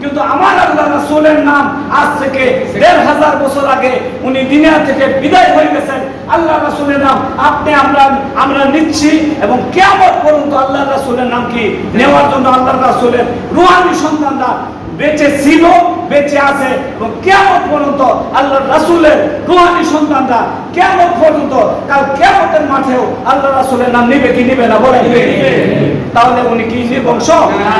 কিন্তু আমার আল্লাহ রাসূলের নাম আজ থেকে দেড় হাজার বছর আগে উনি দুনিয়া থেকে বিদায় হয়ে গেছেন। আল্লাহ রাসূলের নাম আপনি, আমরা আমরা নিচ্ছি এবং কিয়ামত পর্যন্ত আল্লাহ রাসূলের নাম কি? নেওয়ার জন্য আল্লাহ রাসূলের রুহানি সন্তানরা বেঁচে ছিল। বেঁচে আছে এবং কেমন পর্যন্ত আল্লাহ রাসূলের রুহানি সন্তানরা কেমন পর্যন্ত কাল কেমতের মাঠেও আল্লাহ রাসূলের নাম নিবে কি নিবে না বলে তাহলে উনি কি নির্বংশ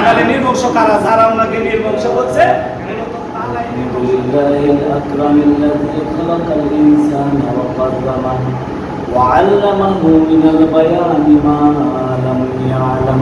তাহলে নির্বংশ কারা যারা ওনাকে নির্বংশ বলছে মূলত তারাই নির্বংশ। لله الأكرم الذي خلق الإنسان وقدمه وعلمه من البيان ما لم يعلم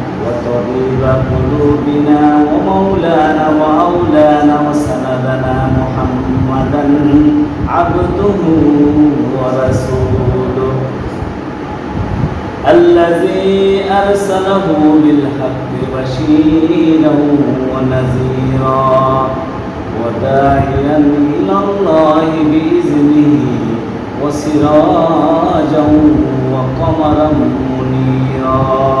وطبيب قلوبنا ومولانا وأولانا وسندنا محمدا عبده ورسوله. الذي أرسله بالحق بشيرا ونذيرا وداعيا إلى الله بإذنه وسراجا وقمرا منيرا.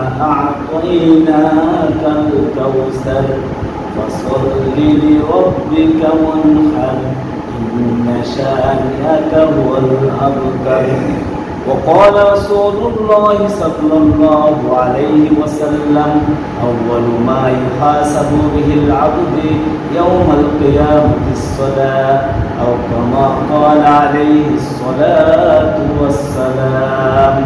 أعطيناك الكوثر فصل لربك وانحر إن شانئك هو الأبتر. وقال رسول الله صلى الله عليه وسلم أول ما يحاسب به العبد يوم القيامة الصلاة أو كما قال عليه الصلاة والسلام.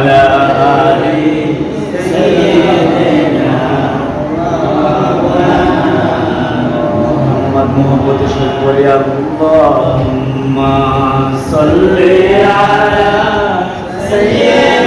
وعلى آل سيدنا محمد محمد شكر يا اللهم صل على سيدنا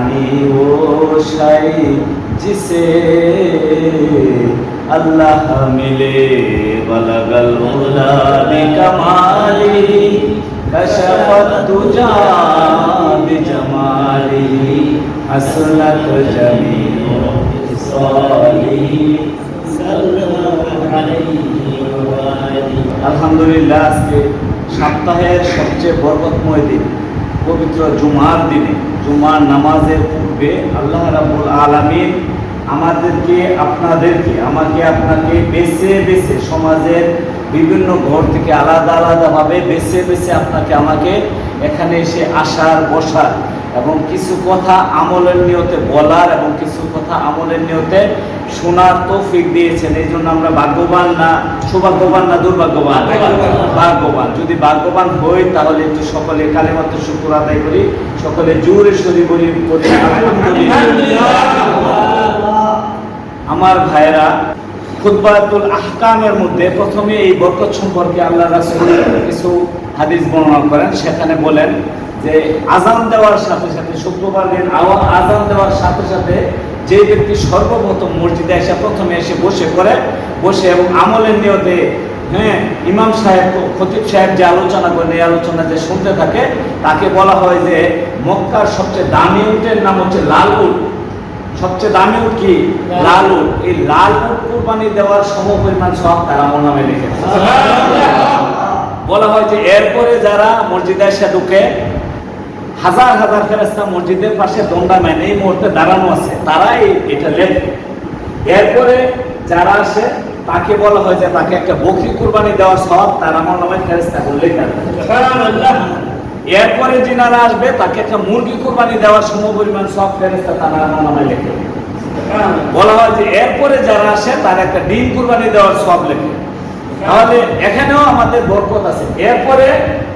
یعنی وہ شے جسے اللہ ملے بلغ الملا بکمالی کشفت تجا بجمالی حسنت جمیع صالی আলহামদুলিল্লাহ আজকে সপ্তাহের সবচেয়ে বরকতময় দিন পবিত্র জুমার দিনে, জুমার নামাজের পূর্বে আল্লাহ রাবুল আলমিন আমাদেরকে, আপনাদেরকে, আমাকে আপনাকে বেছে বেছে সমাজের বিভিন্ন ঘর থেকে আলাদা আলাদাভাবে বেছে বেছে আপনাকে, আমাকে এখানে এসে আসার, বসার এবং কিছু কথা আমলের নিয়তে বলার এবং কিছু কথা আমলের নিয়তে শোনার তৌফিক দিয়েছেন। এই জন্য আমরা ভাগ্যবান না সৌভাগ্যবান না দুর্ভাগ্যবান? ভাগ্যবান। যদি ভাগ্যবান হই তাহলে একটু সকলে কালেমাত্র শুক্র আদায় করি সকলে জোরে সরি বলি আমার ভাইয়েরা খুতবাতুল আহকামের মধ্যে প্রথমে এই বরকত সম্পর্কে আল্লাহ রাসূল কিছু হাদিস বর্ণনা করেন। সেখানে বলেন যে আজান দেওয়ার সাথে সাথে শুক্রবার দিন আজান দেওয়ার সাথে সাথে যে ব্যক্তি সর্বপ্রথম মসজিদে এসে প্রথমে এসে বসে করে বসে এবং আমলের নিয়তে হ্যাঁ ইমাম সাহেব খতিব সাহেব যে আলোচনা করেন এই আলোচনা যে শুনতে থাকে তাকে বলা হয় যে মক্কার সবচেয়ে দামি উটের নাম হচ্ছে লাল উট। সবচেয়ে দামি উট কি? লাল উট। এই লাল উট কুরবানি দেওয়ার সম পরিমাণ সব তারা আমার নামে লিখেছে বলা হয় যে এরপরে যারা মসজিদে এসে ঢুকে হাজার হাজার ফেরেস্তা মসজিদের পাশে দণ্ডামেন এই মুহূর্তে দাঁড়ানো আছে। তারাই এটা লেখে। এরপরে যারা আসে তাকে বলা হয় যে তাকে একটা বকরি কুরবানি দেওয়ার সব তার আমার নামে ফেরেস্তা লেখা এরপরে যিনারা আসবে তাকে একটা মুরগি কুরবানি দেওয়ার সম পরিমাণ সব ফেরেস্তা তারা আমার নামে লেখে। বলা হয় যে এরপরে যারা আসে তার একটা ডিম কুরবানি দেওয়ার সব লেখে। তাহলে এখানেও আমাদের বরকত আছে। এরপরে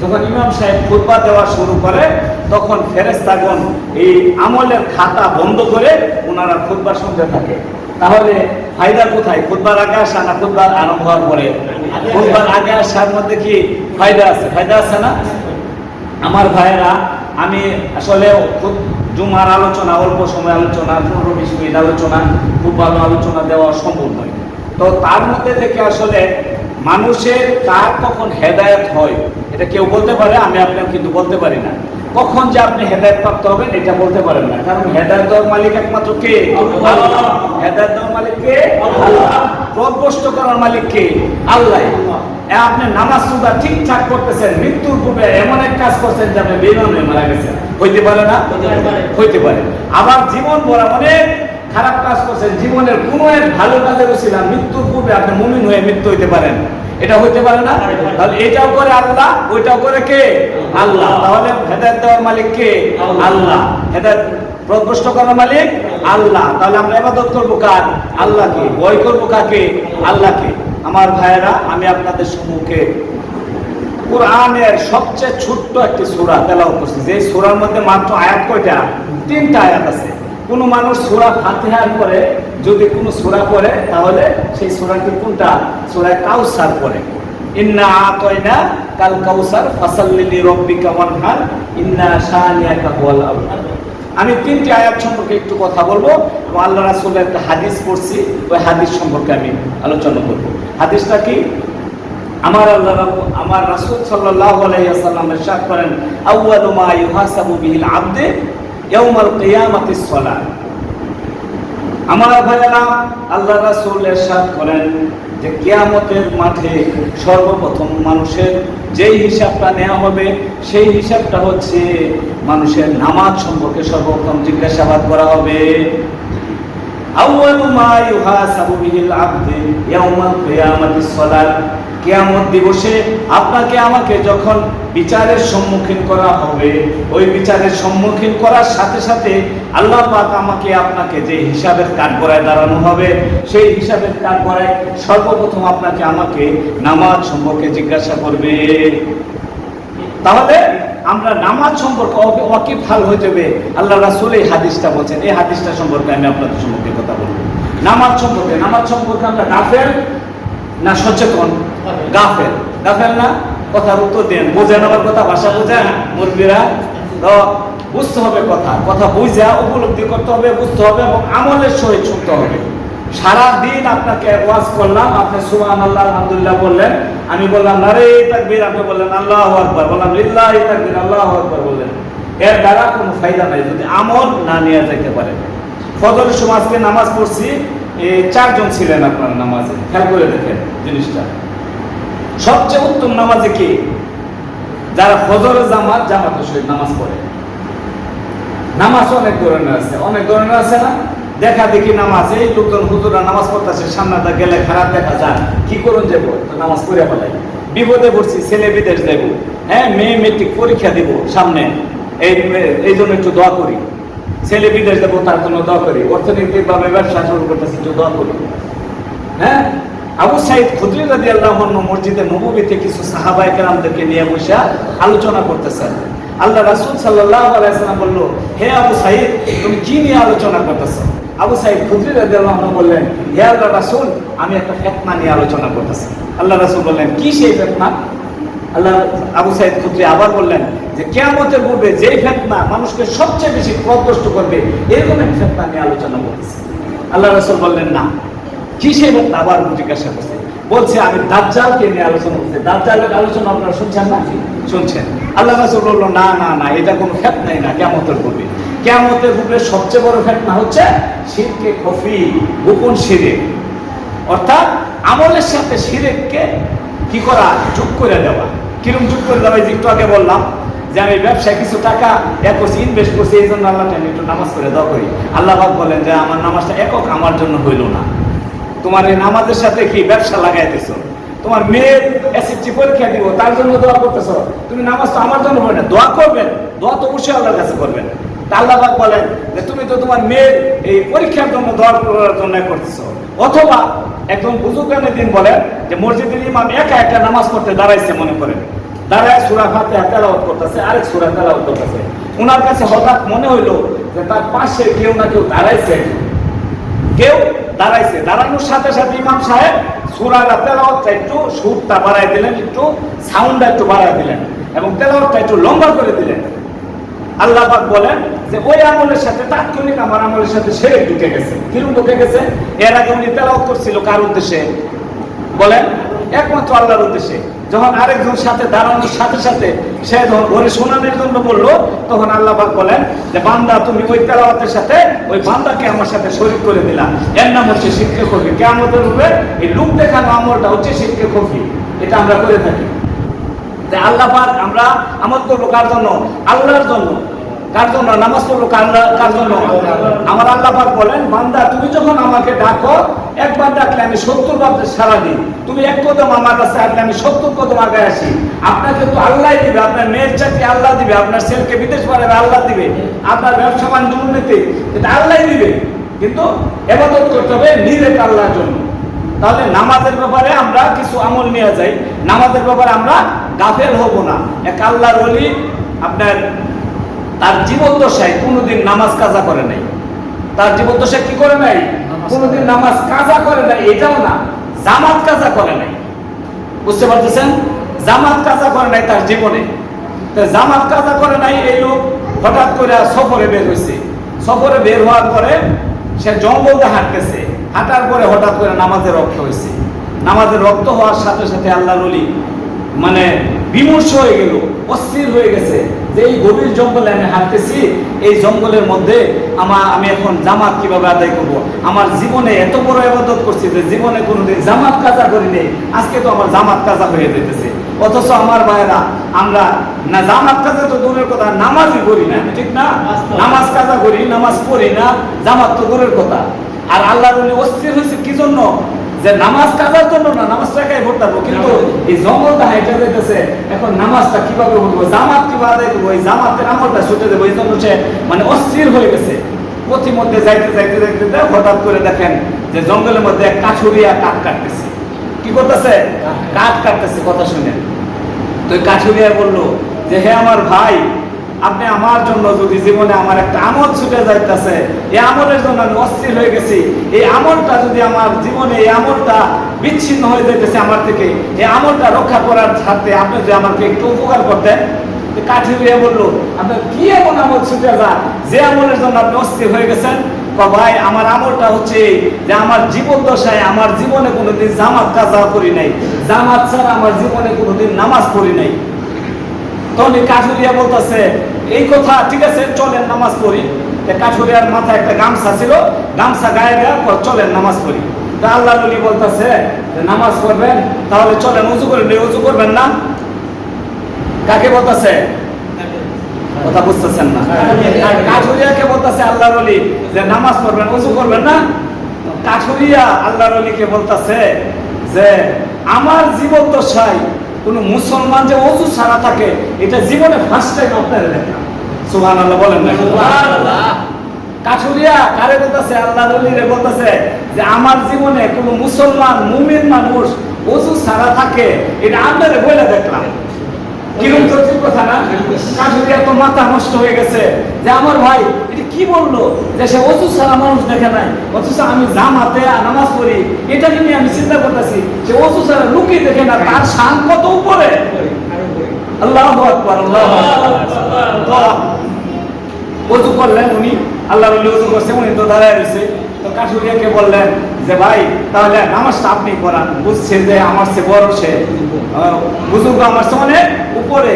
যখন ইমাম সাহেব খুতবা দেওয়া শুরু করে, তখন ফেরেস্তাগণ এই আমলের খাতা বন্ধ করে ওনারা খুতবা শুনতে থাকে। তাহলে ফায়দা কোথায়? খুতবার আগে আসা না খুতবার আরম্ভ হওয়ার পরে? খুতবার আগে আসার মধ্যে কি ফায়দা আছে? ফায়দা আছে না? আমার ভাইয়েরা, আমি আসলে জুমার আলোচনা, অল্প সময় আলোচনা, পনেরো বিশ মিনিট আলোচনা খুব ভালো আলোচনা দেওয়া সম্ভব নয়। তো তার মধ্যে থেকে আসলে মানুষের কার কখন হেদায়েত হয় এটা কেউ বলতে পারে আমি আপনার কিন্তু বলতে পারি না। কখন যে আপনি হেদায়ত প্রাপ্ত হবেন এটা বলতে পারেন না। কারণ হেদায়ত দেওয়ার মালিক একমাত্র কে? হেদায়ত দেওয়ার মালিক কে? আল্লাহ। করার মালিক কে? আল্লাহ। আপনি নামাজ সুদা ঠিকঠাক করতেছেন মৃত্যুর পূর্বে এমন এক কাজ করছেন যে আপনি বেমান হয়ে মারা গেছেন। হইতে পারে না? হইতে পারে। আবার জীবন ভরা অনেক খারাপ কাজ করছেন জীবনের কোনো এক ভালো কাজের ছিল মৃত্যুর পূর্বে আপনি মুমিন হয়ে মৃত্যু হইতে পারেন। এটা হইতে পারে না? তাহলে এটাও করে আল্লাহ ওইটাও করে কে? আল্লাহ। তাহলে হেদায়ত দেওয়ার মালিক কে? আল্লাহ। হেদায়ত প্রকৃষ্ট করার মালিক আল্লাহ। তাহলে আমরা ইবাদত করব কার? আল্লাহকে। ভয় করব কাকে? আল্লাহকে। আমার ভাইয়েরা আমি আপনাদের সম্মুখে কোরআনের সবচেয়ে ছোট্ট একটি সূরা তেলাওয়াত করছি। যে সূরার মধ্যে মাত্র আয়াত কয়টা? তিনটা আয়াত আছে। কোন মানুষ সূরা ফাতিহার পরে যদি কোনো সোরা পড়ে, তাহলে সেই সূরাটি কোনটা? সূরা কাউসার পড়ে। ইন্না আতাইনা কাল কাউসার, ফাসাল্লি ইন্না শানিয়াকা আমি তিনটি আয়াত সম্পর্কে একটু কথা বলব, এবং আল্লাহ রাসূলের একটা হাদিস পড়ছি, ওই হাদিস সম্পর্কে আমি আলোচনা করব। হাদিসটা কি? আমার আল্লাহ আমার রাসূল সাল্লাল্লাহু আলাইহি ওয়াসাল্লাম ইরশাদ করেন, আউয়ালু মা ইউহাসাবু বিহিল আবদে ইয়াউমাল কিয়ামাতিস সালাত আমার ভাইয়েরা আল্লাহ রাসূল ইরশাদ করেন যে কিয়ামতের মাঠে সর্বপ্রথম মানুষের যেই হিসাবটা নেওয়া হবে, সেই হিসাবটা হচ্ছে মানুষের নামাজ সম্পর্কে সর্বপ্রথম জিজ্ঞাসাবাদ করা হবে। আউয়ালু মা ইউহাসাবু বিহিল আবদে ইয়াউমাল কিয়ামাতিস সালাত। কিয়ামত দিবসে আপনাকে আমাকে যখন বিচারের সম্মুখীন করা হবে, ওই বিচারের সম্মুখীন করার সাথে সাথে আল্লাহ পাক আমাকে আপনাকে যে হিসাবের কাঠগড়ায় দাঁড়ানো হবে, সেই হিসাবের কাঠগড়ায় সর্বপ্রথম আপনাকে আমাকে নামাজ সম্পর্কে জিজ্ঞাসা করবে। তাহলে আমরা নামাজ সম্পর্কে অকি- অকিব হাল হয়ে যাবে আল্লাহ রাসূল এই হাদিসটা বলছেন। এই হাদিসটা সম্পর্কে আমি আপনাদের সম্পর্কে কথা বলব। নামাজ সম্পর্কে নামাজ সম্পর্কে আমরা গাফেল না সচেতন? গাফেল। গাফেল না? কথার উত্তর দেন। বোঝেন আমার কথা, ভাষা বোঝেন? মুরব্বীরা, তো বুঝতে হবে কথা। কথা বুঝা, উপলব্ধি করতে হবে, বুঝতে হবে এবং আমলের সহিত শুনতে হবে। সারা দিন আপনাকে ওয়াজ করলাম, আপনি সুবহান আল্লাহ আলহামদুলিল্লাহ বললেন আমি বললাম, নারে তাকবীর আপনি বললেন, আল্লাহু আকবার। বললাম, লিল্লাহি তাকবীর, আল্লাহু আকবার বললেন। এর দ্বারা কোনো ফায়দা নাই, যদি আমল না নিয়ে যেতে পারে। ফজরের সময় আজকে নামাজ পড়ছি চারজন ছিলেন আপনার নামাজে। খেয়াল করে দেখেন জিনিসটা। সবচেয়ে উত্তম নামাজে কি? যারা ফজরের জামাত, জামাতের সহিত নামাজ পড়ে। নামাজ অনেক ধরনের আছে। অনেক ধরনের আছে না? দেখা দেখি নামাজ, এই লোকজন হুজুরা নামাজ পড়তেছে, সামনে দা গেলে খারাপ দেখা যায়। কি করুন যাব? নামাজ পড়ে ফেলাই। বিপদে পড়ছি, ছেলে বিদেশ দেব হ্যাঁ মেয়ে মেট্রিক পরীক্ষা দিব সামনে। এই এই জন্য একটু দোয়া করি। ছেলে বিদেশ যাব, তার জন্য দোয়া করি। অর্থনৈতিকভাবে ব্যবসা শুরু করতেছি, একটু দোয়া করি। হ্যাঁ? আবু সাইদ খুদরি রাদি আল্লাহ মসজিদে নবীতে কিছু সাহাবাই কেরামদেরকে নিয়ে বসে আলোচনা করতেছেন। আল্লাহ রাসুল সাল্লাহ আলাইসালাম বলল, হে আবু সাইদ, তুমি কি নিয়ে আলোচনা করতেছ? আবু সাইদ খুদরি রাদি আল্লাহ বললেন হে আল্লাহ রাসুল, আমি একটা ফেতনা নিয়ে আলোচনা করতেছি। আল্লাহ রাসুল বললেন, কি সেই ফেতনা? আল্লাহ আবু সাইদ খুদ্রি আবার বললেন যে, কেয়ামতের পূর্বে যেই ফেতনা মানুষকে সবচেয়ে বেশি পদগ্রস্ত করবে, এরকম এক ফেতনা নিয়ে আলোচনা করতেছে। আল্লাহ রসুল বললেন, না, কি সেই ফেতনা? আবার জিজ্ঞাসা করছে। বলছে, আমি দাজ্জালকে নিয়ে আলোচনা করছি দাজ্জালের আলোচনা আপনারা শুনছেন না শুনছেন। আল্লাহ রসুল বলল, না না না, এটা কোনো ফেতনাই না, কেয়ামতের পূর্বে। কেয়ামতের পূর্বে সবচেয়ে বড় ফেতনা হচ্ছে শিরকে খফি গোপন শিরে। অর্থাৎ আমলের সাথে শিরেককে কি করা? যোগ করে দেওয়া। কিরম যোগ করে দেওয়া? একটু আগে বললাম যে আমি ব্যবসায় কিছু টাকা এক করছি ইনভেস্ট করছি, এই জন্য আল্লাহ আমি একটু নামাজ করে দেওয়া করি। আল্লাহ বলেন যে আমার নামাজটা একক আমার জন্য হইল না। তোমার এই নামাজের সাথে কি ব্যবসা লাগাইতেছ? তোমার মেয়ের এসএসসি পরীক্ষা দিব, তার জন্য দোয়া করতেছ? তুমি নামাজ তো আমার জন্য হবে না। দোয়া করবেন, দোয়া তো অবশ্যই আল্লাহর কাছে করবেন। তা আল্লাহ পাক বলেন যে তুমি তো তোমার মেয়ের এই পরীক্ষার জন্য দোয়া করার জন্য করতেছ। অথবা একজন বুজুর্গানের দিন বলেন যে মসজিদের ইমাম একা একটা নামাজ পড়তে দাঁড়াইছে মনে করেন। দাঁড়ায় সুরা ফাতে তেলাওয়াত করতেছে, আরেক সুরা তেলাওয়াত করতেছে। ওনার কাছে হঠাৎ মনে হইল যে তার পাশে কেউ না কেউ দাঁড়াইছে। কেউ দাঁড়াইছে। দাঁড়ানোর সাথে সাথে ইমাম সাহেব সুরাটা তেলাওয়াতটা একটু সুরটা বাড়াই দিলেন, একটু সাউন্ডটা একটু বাড়াই দিলেন এবং তেলাওয়াতটা একটু লম্বা করে দিলেন। আল্লাহ বলেন যে ওই আমলের সাথে তাৎক্ষণিক আমার আমলের সাথে সেরে ঢুকে গেছে। কিরম ঢুকে গেছে? এর আগে উনি তেলাওয়াত করছিল কার উদ্দেশ্যে? বলেন, একমাত্র আল্লাহর উদ্দেশ্যে। যখন আরেকজন সাথে দাঁড়ানোর সাথে সাথে সে যখন ঘরে শোনানোর জন্য বলল, তখন আল্লাহ বলেন যে, বান্দা, তুমি ওই তেলাওয়াতের সাথে ওই বান্দাকে আমার সাথে শরীক করে দিলাম এর নাম হচ্ছে শিক্ষা কফি। কেমতের রূপে এই লোক দেখানো আমলটা হচ্ছে শিক্ষা কফি। এটা আমরা করে থাকি। আল্লাহ আমরা আমল করব কার জন্য? আল্লাহর জন্য। কার জন্য? নামাজ পড়ব কার জন্য? আমার আল্লাপাক বলেন, বান্দা, তুমি যখন আমাকে ডাকো, একবার ডাকলে আমি সত্তর বার সারা দিই। তুমি এক কদম আমার কাছে আসলে আমি সত্তর কদম আগে আসি। আপনাকে তো আল্লাহ দিবে, আপনার মেয়ের চাকরি আল্লাহ দিবে, আপনার ছেলেকে বিদেশ পাঠাবে আল্লাহ দিবে, আপনার ব্যবসা বাণিজ্য উন্নতি এটা আল্লাহ দিবে। কিন্তু এবাদত করতে হবে নিজের আল্লাহর জন্য। তাহলে নামাজের ব্যাপারে আমরা কিছু আমল নিয়ে যাই। নামাজের ব্যাপারে আমরা গাফেল হব না। এক আল্লাহর ওলি আপনার তার জীবন জীবদ্দশায় কোনোদিন নামাজ কাজা করে নাই। তার জীবদ্দশায় কি করে নাই? কোনোদিন নামাজ কাজা করে নাই এটাও না। জামাত কাজা করে নাই। বুঝতে পারতেছেন? জামাত কাজা করে নাই তার জীবনে। জামাত কাজা করে নাই এই লোক হঠাৎ করে সফরে বের হয়েছে সফরে বের হওয়ার পরে সে জঙ্গলে হাঁটতেছে। হাঁটার পরে হঠাৎ করে নামাজে রক্ত হয়েছে নামাজের রক্ত হওয়ার সাথে সাথে আল্লাহ রলি মানে বিমর্ষ হয়ে গেল অস্থির হয়ে গেছে। যে এই গভীর জঙ্গলে আমি হাঁটতেছি এই জঙ্গলের মধ্যে আমার আমি এখন জামাত কীভাবে আদায় করব? আমার জীবনে এত বড় ইবাদত করছি যে জীবনে কোনোদিন জামাত কাজা করিনি আজকে তো আমার জামাত কাজা হয়ে যেতেছে অথচ আমার ভাইয়েরা আমরা না জামাত কাজা তো দূরের কথা নামাজই করি না ঠিক না? নামাজ কাজা করি নামাজ পড়ি না জামাত তো দূরের কথা। আর আল্লাহর অস্থির হয়েছে কি জন্য? যে নামাজ কাজার জন্য না নামাজটা একাই পড়তে পারব কিন্তু এই জঙ্গলটা হাইটা যেতেছে এখন নামাজটা কীভাবে পড়ব জামাত কীভাবে করব এই জামাতের আমলটা ছুটে দেবো এই জন্য সে মানে অস্থির হয়ে গেছে। পথিমধ্যে যাইতে যাইতে যাইতে যাইতে হঠাৎ করে দেখেন যে জঙ্গলের মধ্যে এক কাছুরিয়া কাঠ কাটতেছে। কি করতেছে? কাঠ। কাটতেছে কথা শুনে তো ওই কাছুরিয়া বলল যে হে আমার ভাই আপনি আমার জন্য যদি জীবনে আমার একটা আমল ছুটে যাইতেছে, এই আমলের জন্য আমি অস্থির হয়ে গেছি। এই আমলটা যদি আমার জীবনে এই আমলটা বিচ্ছিন্ন হয়ে যাইতেছে আমার থেকে, এই আমলটা রক্ষা করার সাথে আপনি যদি আমাকে একটু উপকার করতেন, তো কাঠুরিয়া বলল, আপনার কি এমন আমল ছুটে যা, যে আমলের জন্য আপনি অস্থির হয়ে গেছেন? ভাই, আমার আমলটা হচ্ছে যে আমার জীবন দশায় আমার জীবনে কোনোদিন জামাত কাজা করি নাই। জামাত ছাড়া আমার জীবনে কোনোদিন নামাজ পড়ি নাই। তখন কাঠুরিয়া বলতেছে, এই কথা, ঠিক আছে, চলেন নামাজ পড়ি। কাঠুরিয়ার মাথায় একটা গামছা ছিল, গামছা গায়ে দেওয়ার পর চলেন নামাজ পড়ি। তা আল্লাহ নবী বলতেছে নামাজ পড়বেন, তাহলে চলেন উজু এই উজু করবেন না। কাকে বলতেছে? কথা বুঝতেছেন না। কাঠুরিয়াকে বলতেছে আল্লাহ নবী যে নামাজ পড়বেন, উজু করবেন না? কাঠুরিয়া আল্লাহ নবীকে বলতেছে, যে আমার জীবন তো দশায় কোনো মুসলমান যে অজু ছাড়া থাকে এটা জীবনে ফার্স্ট টাইম আপনারা দেখা সুহান আল্লাহ বলেন না কাঠুরিয়া কারে বলতেছে? আল্লাহ রলিরে বলতেছে যে আমার জীবনে কোনো মুসলমান মুমিন মানুষ অজু ছাড়া থাকে এটা আপনারা বলে দেখলাম। কিরম কথা না কাঠুরিয়া তো মাথা নষ্ট হয়ে গেছে যে আমার ভাই এটা কি বলল? যে সে অজু ছাড়া মানুষ দেখে নাই। অথচ আমি জামাতে নামাজ পড়ি। এটাকে নিয়ে আমি চিন্তা করতেছি যে অজু ছাড়া লুকিয়ে দেখে না, তার শান কত উপরে? আল্লাহ আকবার, আল্লাহ অজু করলেন উনি আল্লাহ অজু করছে, উনি তো দাঁড়ায় রয়েছে। তো কাঠুরিয়াকে বললেন যে, ভাই, তাহলে নামাজটা আপনি করান বুঝছে যে আমার সে বড় সে। বুজুর্গ আমার সে অনেক উপরে।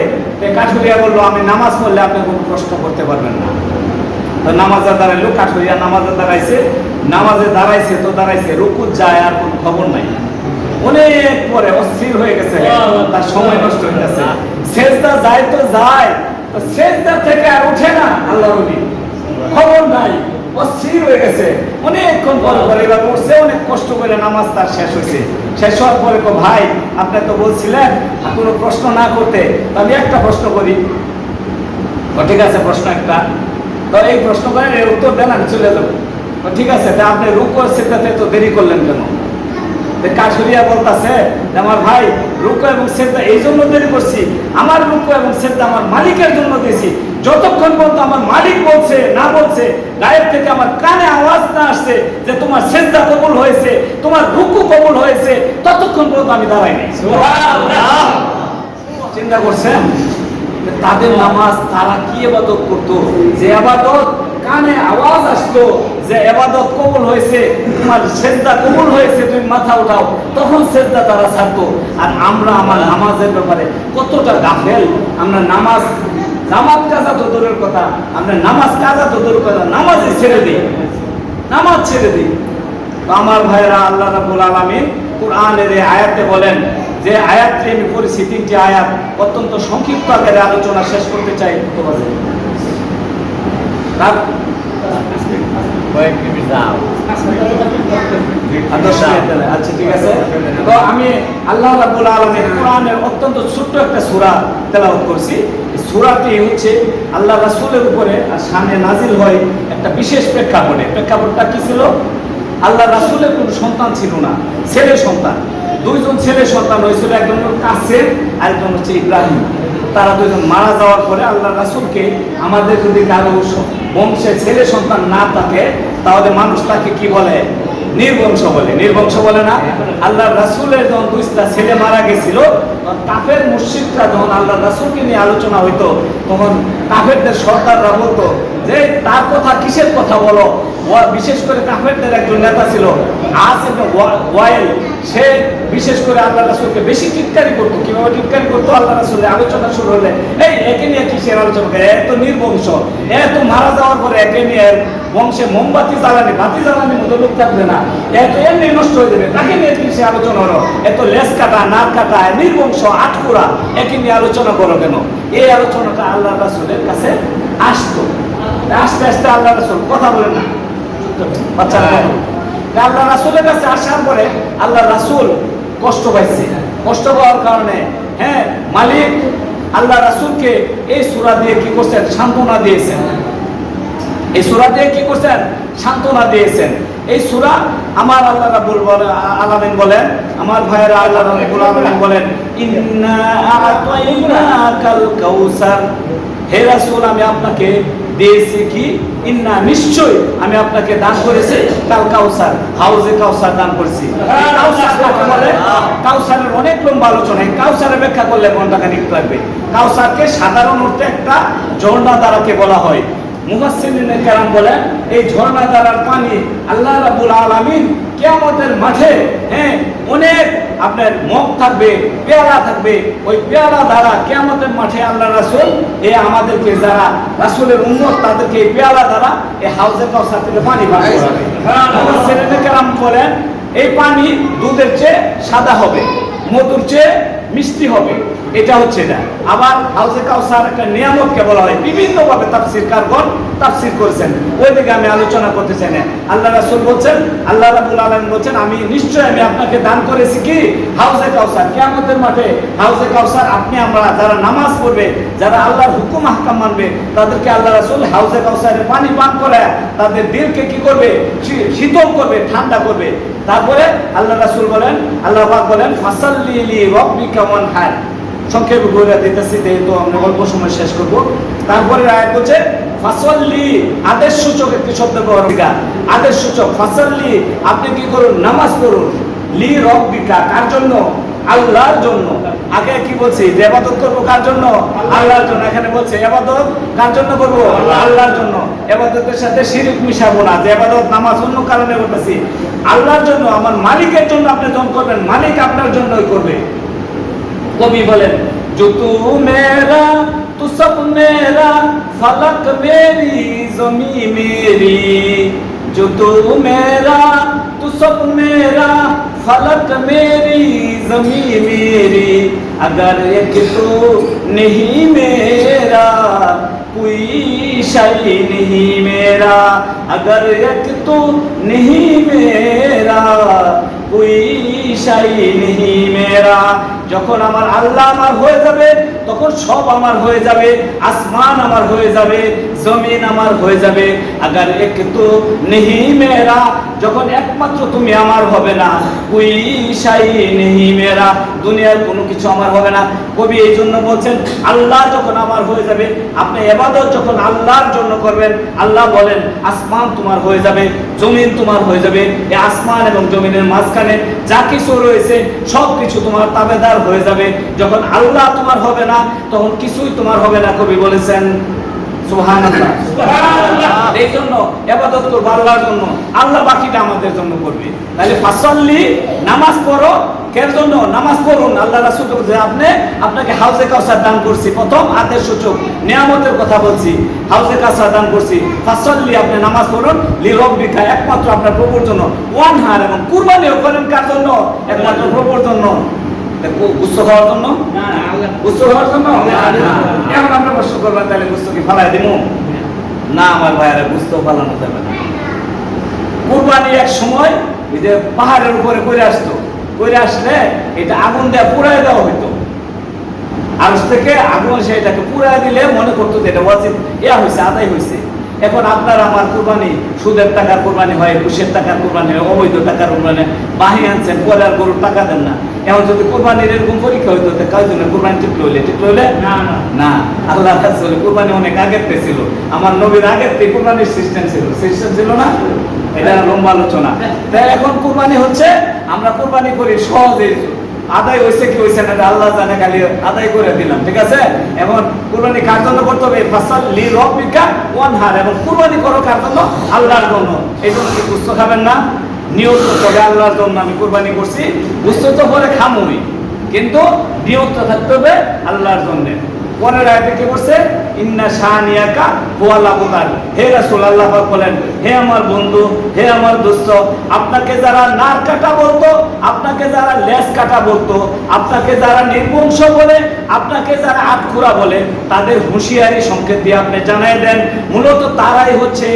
কাঠুরিয়া বলল আমি নামাজ পড়লে আপনি কোনো প্রশ্ন করতে পারবেন না। তো নামাজে দাঁড়াইলো কাঠুরিয়া নামাজে দাঁড়াইছে নামাজে দাঁড়াইছে তো দাঁড়াইছে। রুকুত যায় আর কোনো খবর নাই। অনেক পরে অস্থির হয়ে গেছে। তার সময় নষ্ট হয়ে গেছে। শেষদা যায় তো যায়। শেষদা থেকে আর উঠে না আল্লাহ খবর নাই। অস্থির হয়ে গেছে। অনেকক্ষণ পর পরে এবার উঠছে অনেক কষ্ট করে নামাজ তার শেষ হয়েছে। শেষ হওয়ার পরে কো, ভাই, আপনি তো বলছিলেন কোনো প্রশ্ন না করতে। আমি একটা প্রশ্ন করি। ঠিক আছে, প্রশ্ন একটা। তো এই প্রশ্ন করেন, এর উত্তর দেন, আমি চলে যাব। ঠিক আছে, তা আপনি রুক সেটাতে তো দেরি করলেন কেন? যে কাঠুরিয়া বলতাছে আমার ভাই রুকু এবং সেদ্ধা এই জন্য দেরি করছি আমার রুকু এবং সেদ্ধা আমার মালিকের জন্য দিয়েছি। যতক্ষণ পর্যন্ত আমার মালিক বলছে না বলছে গায়ের থেকে আমার কানে আওয়াজ না আসছে যে তোমার সেদ্ধা কবুল হয়েছে তোমার রুকু কবুল হয়েছে ততক্ষণ পর্যন্ত আমি দাঁড়াই নাই। চিন্তা করছেন? তাদের নামাজ তারা কি এবাদত করতো? যে আবাদত কানে আওয়াজ আসতো যে এবাদত কবুল হয়েছে, তোমার সেজদা কবুল হয়েছে, তুমি মাথা উঠাও, তখন সেজদা তারা ছাড়তো। আর আমরা আমার নামাজের ব্যাপারে কতটা গাফেল। আমরা নামাজ জামাত কাজা তো দূরের কথা, আমরা নামাজ কাজা তো দূরের কথা, নামাজই ছেড়ে দিই। নামাজ ছেড়ে দিই। আমার ভাইরা আল্লাহ রাবুল আলমিন কোরআনের এই আয়াতে বলেন যে, আয়াতটি আমি পড়েছি তিনটি আয়াত। অত্যন্ত সংক্ষিপ্ত আকারে আলোচনা শেষ করতে চাই। তো আচ্ছা ঠিক আছে তো আমি আল্লাহ কোরআনের অত্যন্ত ছোট্ট একটা সূরা তেলাওয়াত করছি। সূরাটি হচ্ছে আল্লাহ রাসূলের উপরে সামনে নাজিল হয় একটা বিশেষ প্রেক্ষাপটে। প্রেক্ষাপটটা কি ছিল? আল্লাহ রাসূলের কোনো সন্তান ছিল না ছেলে সন্তান। দুইজন ছেলে সন্তান হয়েছিল একজন হলো কাসেম আর একজন হচ্ছে ইব্রাহিম। তারা দুজন মারা যাওয়ার পরে আল্লাহ রাসুলকে আমাদের যদি কারও বংশে ছেলে সন্তান না থাকে তাহলে মানুষ তাকে কি বলে? নির্বংশ বলে। নির্বংশ বলে না। আল্লাহ রাসুলের যখন দুইটা ছেলে মারা গেছিল কাফের মুর্শিদরা যখন আল্লাহ রাসুলকে নিয়ে আলোচনা হইতো, তখন কাফেরদের সর্দাররা বলতো যে তার কথা কিসের কথা বলো? বিশেষ করে কাফেরদের একজন নেতা ছিল ওয়া- ওয়াইল। সে বিশেষ করে আল্লাহ রাসূলকে বেশি টিটকারি করতো। কীভাবে টিটকারি করতো? আল্লাহ রাসূলের আলোচনা শুরু হলে। এই, একে নিয়ে কিসের আলোচনা? করে এত নির্বংশ। এত মারা যাওয়ার পরে একে নিয়ে বংশে মোমবাতি জ্বালানি, বাতি জ্বালানি মতো লোক থাকবে না। এত এমনি নষ্ট হয়ে যাবে। তাকে নিয়ে কিসে আলোচনা হলো? এত লেস কাটা, নাক কাটা নির্বংশ, আটকুরা। একে নিয়ে আলোচনা করো কেন? এই আলোচনাটা আল্লাহ রাসূলের কাছে আসতো। আস্তে আস্তে আল্লাহ রাসুল কথা বলেন না। বাচ্চারা। আল্লাহ রাসুলের কাছে আসার পরে আল্লাহ রাসুল কষ্ট পাইছে। কষ্ট পাওয়ার কারণে হ্যাঁ মালিক আল্লাহ রাসুলকে এই সুরা দিয়ে কি করছেন? সান্ত্বনা দিয়েছেন। এই সুরা দিয়ে কি করছেন? সান্ত্বনা দিয়েছেন। এই সুরা আমার আল্লাহ রাব্বুল বলে- আলামিন বলেন, আমার ভাইয়েরা আল্লাহ রাব্বুল আলামিন বলেন, ইন্না হে রাসূল, আমি আপনাকে দিয়েছি কি? ইন্না নিশ্চয় আমি আপনাকে দান করেছি কাল কাউসার, হাউজে কাউসার দান করেছি। কাউসারের অনেক লম্বা আলোচনা কাউসারের ব্যাখ্যা করলে ঘন্টাখানিক লাগবে। কাউসারকে সাধারণ অর্থে একটা ঝর্ণা দ্বারাকে বলা হয়। মুফাসসিরিনে কেরাম বলেন, এই ঝর্ণা দ্বারার পানি আল্লাহ রাব্বুল আলামিন কিয়ামতের মাঠে হ্যাঁ অনেক আপনার মগ থাকবে পেয়ালা থাকবে। ওই পেয়ালা দ্বারা কিয়ামতের মাঠে আল্লাহ রাসূল এ আমাদেরকে যারা রাসূলের উম্মত, তাদেরকে এই পেয়ালা দ্বারা এই হাউজে কাউসার থেকে পানি করাবে কেরাম বলেন, এই পানি দুধের চেয়ে সাদা হবে, মধুর চেয়ে মিষ্টি হবে। এটা হচ্ছে এটা। আবার হাউজে কাউসার একটা নিয়ামতকে বলা হয়। বিভিন্নভাবে তাফসির কারগণ তাফসির করেছেন। ওই দিকে আমি আলোচনা করতে চাই না। আল্লাহ রাসূল বলছেন, আল্লাহ রাব্বুল আলামিন বলছেন, আমি নিশ্চয় আমি আপনাকে দান করেছি কি? হাউজে কাউসার। কিয়ামতের মাঠে হাউজে কাউসার, আপনি আমরা যারা নামাজ পড়বে, যারা আল্লাহর হুকুম আহকাম মানবে, তাদেরকে আল্লাহ রাসূল হাউজে কাউসারে পানি পান করে, তাদের দিলকে কি করবে? শীতল করবে, ঠান্ডা করবে। তারপরে আল্লাহ রাসুল বলেন, আল্লাহ বলেন, ফাসাল্লি লি সংক্ষেপে বলে দিতেছি, যেহেতু আমরা অল্প সময় শেষ করব। তারপরে আয়াত ফাসল্লি, আদেশ সূচক একটি শব্দ ব্যবহার আদেশ সূচক আপনি কি করুন? নামাজ পড়ুন। লি কার জন্য? আল্লাহর জন্য। আগে কি বলছি? যে ইবাদত করব কার জন্য? আল্লাহর জন্য। এখানে বলছে, ইবাদত কার জন্য করব? আল্লাহর জন্য। ইবাদতের সাথে শিরিক মিশাবো না, যে ইবাদত নামাজ অন্য কারণে করতেছি। আল্লাহর জন্য, আমার মালিকের জন্য আপনি যখন করবেন, মালিক আপনার জন্যই করবে। কবি بولے جو تو میرا، تو سب میرا، فلک میری، زمین میری۔ جو تو میرا، تو سب میرا، فلک میری، زمین میری۔ اگر ایک تو نہیں میرا، کوئی شاہی نہیں میرا۔ اگر ایک تو نہیں میرا، کوئی شاہی نہیں میرا۔ যখন আমার আল্লাহ আমার হয়ে যাবে তখন সব আমার হয়ে যাবে, আসমান আমার হয়ে যাবে, জমিন আমার হয়ে যাবে। আগার একটু নেহি মেরা যখন একমাত্র তুমি আমার হবে না কুই শাই নেহি মেরা দুনিয়ার কোনো কিছু আমার হবে না। কবি এই জন্য বলছেন, আল্লাহ যখন আমার হয়ে যাবে, আপনি এবাদত যখন আল্লাহর জন্য করবেন, আল্লাহ বলেন, আসমান তোমার হয়ে যাবে, জমিন তোমার হয়ে যাবে। এই আসমান এবং জমিনের মাঝখানে যা কিছু রয়েছে সব কিছু তোমার তাবেদার হয়ে যাবে। যখন আল্লাহ তোমার হবে না তখন কিছুই তোমার হবে না কবি বলেছেন। এই জন্য এবাদত করব আল্লাহর জন্য। আল্লাহ বাকিটা আমাদের জন্য করবে। তাহলে ফাসল্লি নামাজ পড়ো। কের জন্য? নামাজ পড়ুন। আল্লাহ রাসূল আপনি আপনাকে হাউজে কাউসার দান করছি। প্রথম আদেশ সূচক নিয়ামতের কথা বলছি। হাউজে কাউসার দান করছি। ফাসল্লি আপনি নামাজ পড়ুন। লি রব্বিকা একমাত্র আপনার প্রভুর জন্য। ওয়ান হার এবং কুরবানিও করেন কার জন্য? একমাত্র প্রভুর জন্য। গুস্ত খাওয়ার জন্য? গুস্ত খাওয়ার জন্য? এখন আমরা প্রশ্ন করবেন তাহলে গুস্ত কি ফালাই দিব না আমার ভাইয়ারা গুস্ত ফালানো যাবে না। কুরবানি এক সময় ওই যে পাহাড়ের উপরে করে আসতো। করে আসলে এটা আগুন দেওয়া পুরাই দেওয়া হইতো। আরস থেকে আগুন সেটাকে পুরাই দিলে মনে করতো যে এটা ওয়াজিব। ইয়া হয়েছে আদায় হয়েছে এখন আপনার আমার কোরবানি সুদের টাকার কোরবানি হয় ঘুষের টাকার কোরবানি হয় অবৈধ টাকার কোরবানি বাহি আনছেন পরে আর গরুর টাকা দেন না। এখন যদি কোরবানির এরকম পরীক্ষা হইতো তো কাজ জন্য কোরবানি ঠিক হইলে ঠিক হইলে না, আল্লাহ রাসূল কোরবানি অনেক আগের ছিল। আমার নবীর আগের থেকে কোরবানির সিস্টেম ছিল। সিস্টেম ছিল না? এটা লম্বা আলোচনা। তাই এখন কোরবানি হচ্ছে আমরা কোরবানি করি সহজে আদায় হয়েছে কি হয়েছে না আল্লাহ জানে খালি আদায় করে দিলাম ঠিক আছে? এখন কুরবানি কার জন্য করতে হবে? ফাসাল লি ওয়ান হার এবং কুরবানি করো কার জন্য? আল্লাহর জন্য। এই জন্য কি খাবেন না? নিয়ত হবে আল্লাহর জন্য আমি কোরবানি করছি। বুঝতে তো পরে খামুই। কিন্তু নিয়তটা থাকতে হবে আল্লাহর জন্য। পরের আয়তে কি করছে ইন্না শাহানিয়াকা হুয়াল আবতার হে রাসূল, আল্লাহ বলেন, হে আমার বন্ধু, হে আমার দোস্ত, আপনাকে যারা নার কাটা বলতো, আপনাকে যারা লেস কাটা বলতো, আপনাকে যারা নির্বংশ বলে, আপনাকে যারা আটখুরা বলে, তাদের হুঁশিয়ারি সংকেত দিয়ে আপনি জানাই দেন। মূলত তারাই হচ্ছে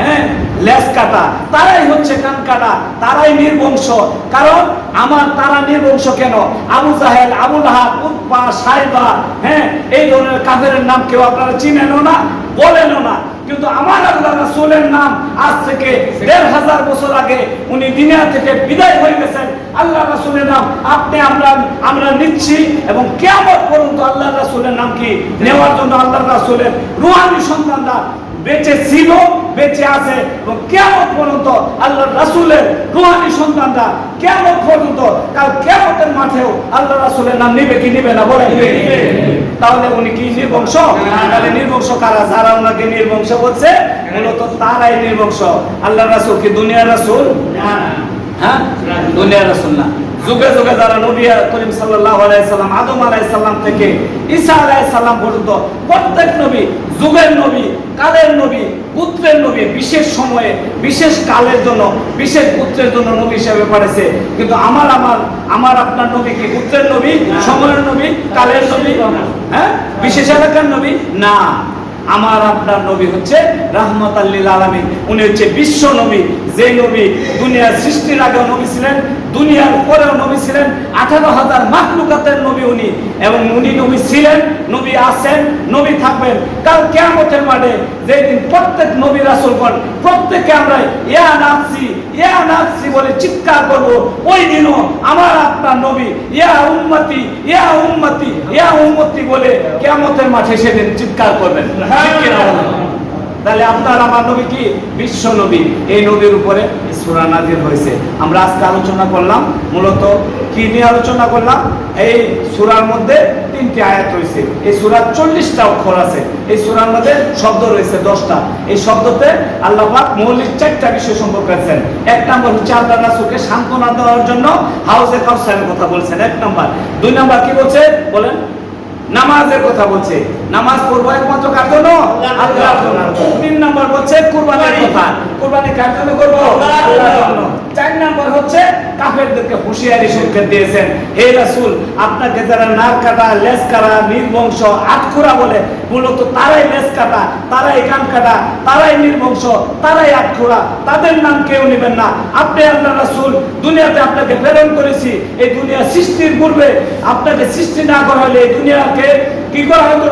হ্যাঁ লেস কাটা। তারাই হচ্ছে কান কাটা, তারাই নির্বংশ কারণ আমার তারা নির্বংশ কেন? আবু জাহেল আবু লাহাব উৎপা সাইবা হ্যাঁ এই ধরনের কাফের নাম কেউ আপনারা চিনেনও না, বলেনও না। কিন্তু আমার আল্লাহ রাসূলের নাম আজ থেকে দেড় হাজার বছর আগে উনি দুনিয়া থেকে বিদায় হয়ে গেছেন। আল্লাহ রাসূলের নাম আপনি, আমরা আমরা নিচ্ছি এবং কেমন পর্যন্ত আল্লাহ রাসূলের নাম কি? নেওয়ার জন্য আল্লাহ রাসুলের রুহানি সন্তানরা বেঁচে ছিল বেঁচে আছে এবং কেমন পর্যন্ত আল্লাহ রাসূলের রুহানি সন্তানরা কেমন পর্যন্ত কাল কেমতের মাঠেও আল্লাহ রাসূলের নাম নিবে কি নিবে না বলে তাহলে উনি কি নির্বংশ? তাহলে নির্বংশ কারা? যারা ওনাকে নির্বংশ বলছে মূলত তারাই নির্বংশ। আল্লাহ রাসূল কি দুনিয়ার রাসূল? হ্যাঁ? দুনিয়ার রাসূল না। যুগে যুগে যারা নবী করিম সাল্লাল্লাহু আলাইহি সাল্লাম আদম আলাইহিস সালাম থেকে ঈসা আলাইহিস সালাম পর্যন্ত প্রত্যেক নবী যুগের নবী কালের নবী, পুত্রের নবী বিশেষ সময়ে, বিশেষ কালের জন্য, বিশেষ পুত্রের জন্য নবী হিসেবে পাঠাইছে। কিন্তু আমার আমার আমার আপনার নবী কি পুত্রের নবী, সময়ের নবী, কালের নবী? হ্যাঁ? বিশেষ এলাকার নবী? না। আমার আপনার নবী হচ্ছে রাহমত আল্লিল আলমী উনি হচ্ছে বিশ্ব নবী। যে নবী দুনিয়ার সৃষ্টির আগেও নবী ছিলেন, দুনিয়ার পরেও নবী ছিলেন, আঠারো হাজার মাহলুকাতের নবী উনি। এবং উনি নবী ছিলেন, নবী আছেন, নবী থাকবেন। কাল কেয়ামতের মাঠে যেদিন প্রত্যেক নবী রাসূলগণ, প্রত্যেকে আমরা ইয়া নাফসি ইয়া নাফসি বলে চিৎকার করব, ওই দিনও আমার আপনার নবী, ইয়া উম্মতি ইয়া উম্মতি ইয়া উম্মতি বলে কেয়ামতের মাঠে সেদিন চিৎকার করবেন। ঠিক? তাহলে আপনার আমার নবী কি? বিশ্ব নবী। এই নবীর উপরে সুরা নাজির হয়েছে। আমরা আজকে আলোচনা করলাম, মূলত কি নিয়ে আলোচনা করলাম? এই সুরার মধ্যে তিনটি আয়াত রয়েছে। এই সুরার চল্লিশটা অক্ষর আছে। এই সূরার মধ্যে শব্দ রয়েছে দশটা। এই শব্দতে আল্লাহ মৌলিক চারটা বিষয় সম্পর্কে আছেন এক নম্বর হচ্ছে আল্লাহ রাসূলকে সান্ত্বনা দেওয়ার জন্য হাউজে কাউসারের কথা বলছেন। এক নম্বর। দুই নম্বর কি বলছে? বলেন, নামাজের কথা বলছে। নামাজ পড়ব একমাত্র কার জন্য? আল্লাহর জন্য। তিন নম্বর বলছে কুরবানির কথা। কুরবানি কার জন্য করব? আল্লাহর জন্য। চার নম্বর হচ্ছে কাফেরদেরকে হুঁশিয়ারি সংকেত দিয়েছেন। হে রাসূল আপনাকে যারা নাক কাটা লেজ কাটা নির্বংশ আটখুরা বলে মূলত তারাই লেজ কাটা তারাই কান কাটা তারাই নির্বংশ তারাই আটখুরা তাদের নাম কেউ নেবেন না। আপনি আল্লাহ রাসূল দুনিয়াতে আপনাকে প্রেরণ করেছি। এই দুনিয়া সৃষ্টির পূর্বে আপনাকে সৃষ্টি না করা হলে এই দুনিয়াকে কি করা হতো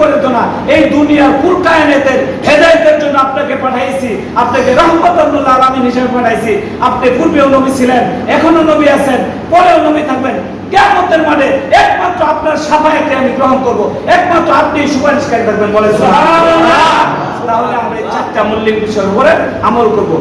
করে এখনও নবী আছেন, পরেও নবী থাকবেন। কেমতের মাঠে একমাত্র আপনার সাফায়াতে আমি গ্রহণ করব। একমাত্র আপনি সুপারিশকারী থাকবেন বলে চারটা মৌলিক বিষয়ের উপরে আমল করব।